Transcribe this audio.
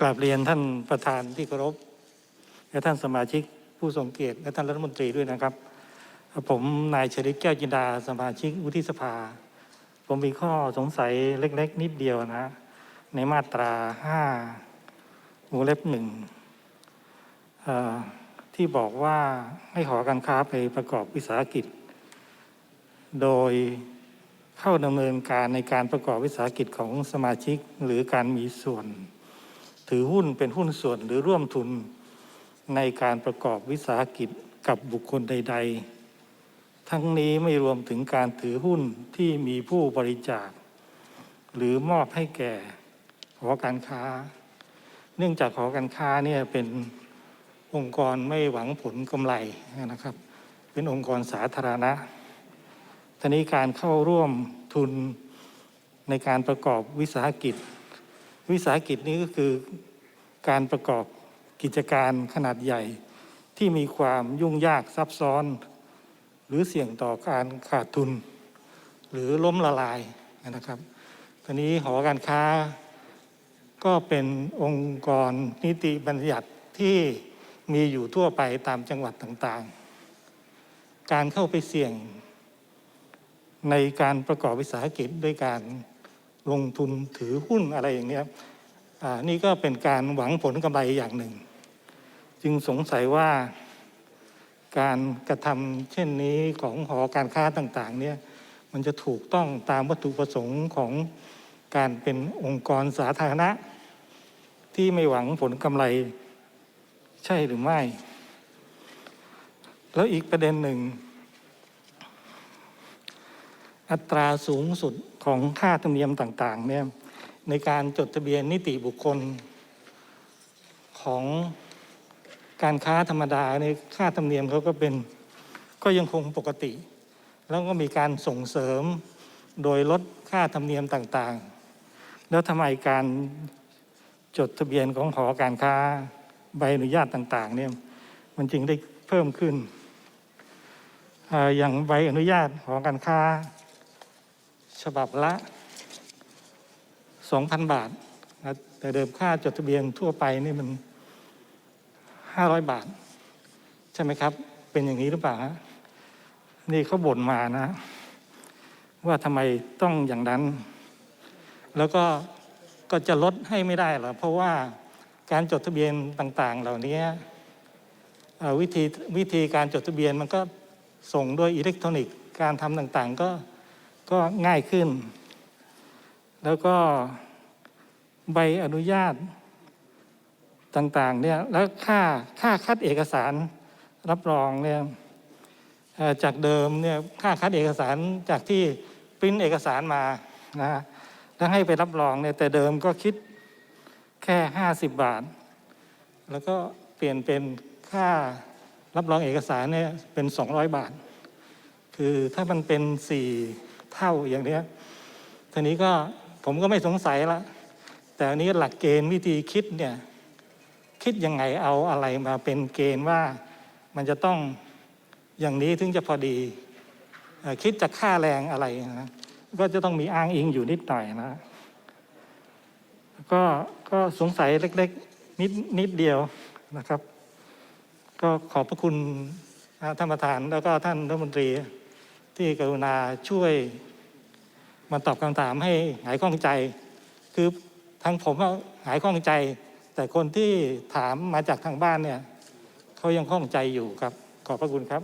กราบเรียนท่านประธานที่เคารพ และท่านสมาชิกผู้ทรงเกียรติและท่านรัฐมนตรีด้วยนะครับ ผมนายชริตแก้วจินดาสมาชิกวุฒิสภา ผมมีข้อสงสัยเล็ก ๆ นิดเดียวนะ ในมาตราห้าวงเล็บหนึ่งที่บอกว่าให้หอการค้าไปประกอบวิสาหกิจ โดยเข้าดำเนินการในการประกอบวิสาหกิจของสมาชิกหรือการมีส่วน ถือหุ้นเป็นหุ้นส่วนหรือร่วมทุนในการประกอบวิสาหกิจกับบุคคลใด ๆ ทั้งนี้ไม่รวมถึงการถือหุ้นที่มีผู้บริจาค หรือมอบให้แก่หอการค้า เนื่องจากหอการค้าเนี่ยเป็นองค์กรไม่หวังผลกำไรนะครับ เป็นองค์กรสาธารณะทีนี้การเข้าร่วมทุนในการประกอบวิสาหกิจ วิสาหกิจนี้ก็คือการประกอบกิจการขนาดใหญ่ ที่มีความยุ่งยากซับซ้อน หรือเสี่ยงต่อการขาดทุน หรือล้มละลายนะครับทีนี้หอการค้าก็เป็นองค์กรนิติบัญญัติที่มีอยู่ทั่วไปตามจังหวัดต่างๆ การเข้าไปเสี่ยงในการประกอบวิสาหกิจด้วยการ ลงทุนถือหุ้นอะไรอย่างนี้นี่ก็เป็นการหวังผลกำไรอย่างหนึ่ง จึงสงสัยว่าการกระทำเช่นนี้ของหอการค้าต่างๆเนี่ยมันจะถูกต้องตามวัตถุประสงค์ของการเป็นองค์กรสาธารณะ ที่ไม่หวังผลกำไรใช่หรือไม่ แล้วอีกประเด็นหนึ่ง อัตราสูงสุดของค่าธรรมเนียมต่างๆเนี่ยในการจดทะเบียนนิติบุคคลของการค้าธรรมดาในค่าธรรมเนียมเขาก็เป็นก็ยังคงปกติ แล้วก็มีการส่งเสริมโดยลดค่าธรรมเนียมต่างๆ แล้วทำไมการจดทะเบียนของหอการค้าใบอนุญาตต่างๆเนี่ยมันจึงได้เพิ่มขึ้นออย่างใบอนุญาตหอการค้า ฉบับละ 2,000 บาทนะแต่เดิมค่าจดทะเบียนทั่วไปนี่มัน 500 บาท ใช่ไหมครับ เป็นอย่างนี้หรือเปล่าฮะนี่เขาบ่นมานะ ว่าทำไมต้องอย่างนั้น แล้วก็ก็จะลดให้ไม่ได้หรอเพราะว่าการจดทะเบียนต่าง ๆ เหล่านี้วิธีวิธีการจดทะเบียนมันก็ส่งด้วยอิเล็กทรอนิกส์การทำต่างๆ ก็ ก็ง่ายขึ้น แล้วก็ใบอนุญาตต่างๆเนี่ยแล้วค่าค่าคัดเอกสารรับรองเนี่ยจากเดิมเนี่ยค่าคัดเอกสารจากที่ปริ้นเอกสารมานะฮะแล้วให้ไปรับรองเนี่ยแต่เดิมก็คิดแค่ห้าสิบบาท แล้วก็เปลี่ยนเป็นค่ารับรองเอกสารเนี่ยเป็นสองร้อยบาท คือถ้ามันเป็นสี่ เท่าอย่างเนี้ยทีนี้ก็ผมก็ไม่สงสัยละแต่อันนี้หลักเกณฑ์วิธีคิดเนี่ยคิดยังไงเอาอะไรมาเป็นเกณฑ์ว่ามันจะต้องอย่างนี้ถึงจะพอดี คิดจากค่าแรงอะไรนะก็จะต้องมีอ้างอิงอยู่นิดหน่อยนะก็ก็สงสัยเล็กๆนิดนิดเดียวนะครับ ก็ขอบพระคุณท่านประธานแล้วก็ท่านรัฐมนตรี ที่กรุณาช่วยมาตอบคำถามให้หายข้องใจ คือทางผมก็หายข้องใจ แต่คนที่ถามมาจากทางบ้านเนี่ยเขายังข้องใจอยู่ครับ ขอบพระคุณครับ